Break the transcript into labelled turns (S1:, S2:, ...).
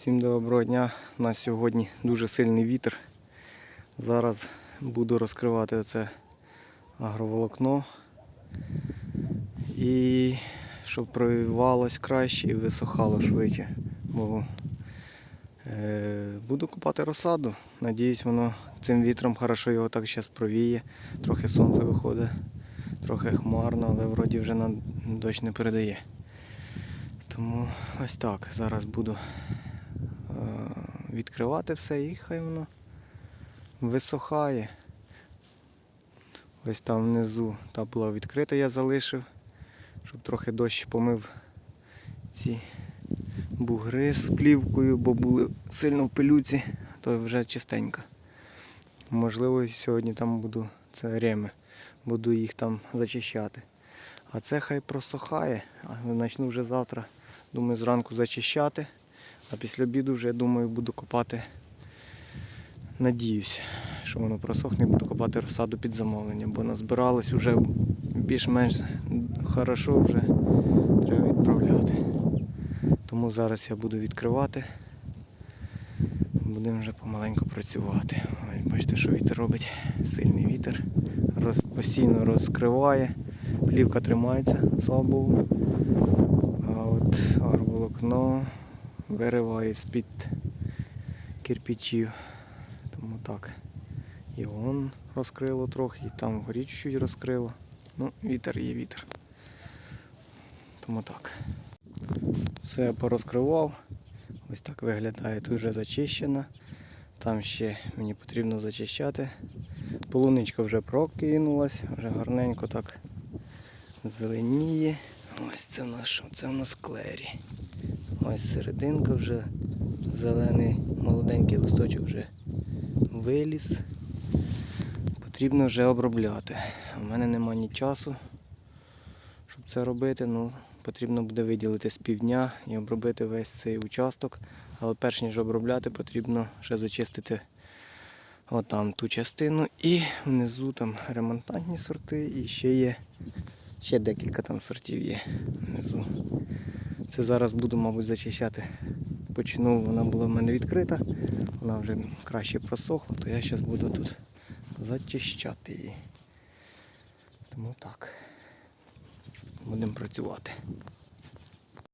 S1: Всім доброго дня. У нас сьогодні дуже сильний вітер. Зараз буду розкривати це агроволокно. І щоб провівалось краще і висохало швидше. Бо е, буду купати розсаду. Надіюсь, воно цим вітром хорошо його так зараз провіє. Трохи сонце виходить, трохи хмарно, але вроді вже на дощ не передає. Тому ось так. Зараз буду відкривати все і хай воно висохає. Ось там внизу та була відкрита, я залишив, щоб трохи дощ помив ці бугри з плівкою, бо були сильно в пилюці, то вже чистенько. Можливо, сьогодні там буду, це реми, буду їх там зачищати. А це хай просохає, а почну вже завтра. Думаю, зранку зачищати, а після обіду вже я думаю буду копати. Надіюсь, що воно просохне буду копати розсаду під замовлення, бо назбиралось вже більш-менш хорошо вже треба відправляти. Тому зараз я буду відкривати. Будемо вже помаленьку працювати. Ось бачите, що вітер робить. Сильний вітер. Роз, постійно розкриває. Плівка тримається, слава Богу. А от арволокно вириває з-під кирпичів. Тому так. І вон розкрило трохи, і там вгорі чуть розкрило. Ну, вітер є вітер. Тому так. Все я порозкривав. Ось так виглядає. Тут вже зачищена. Там ще мені потрібно зачищати. Полуничка вже прокинулась, вже гарненько так зеленіє. Ось це в нас що? Це в нас клері. Ось серединка вже зелений, молоденький листочок вже виліз. Потрібно вже обробляти. У мене нема ні часу, щоб це робити. Ну, потрібно буде виділити з півдня і обробити весь цей участок. Але перш ніж обробляти, потрібно ще зачистити отам ту частину і внизу там ремонтантні сорти і ще є ще декілька там сортів є внизу. Це зараз буду, мабуть, зачищати. Почну, вона була в мене відкрита, вона вже краще просохла, то я зараз буду тут зачищати її. Тому так. Будемо працювати.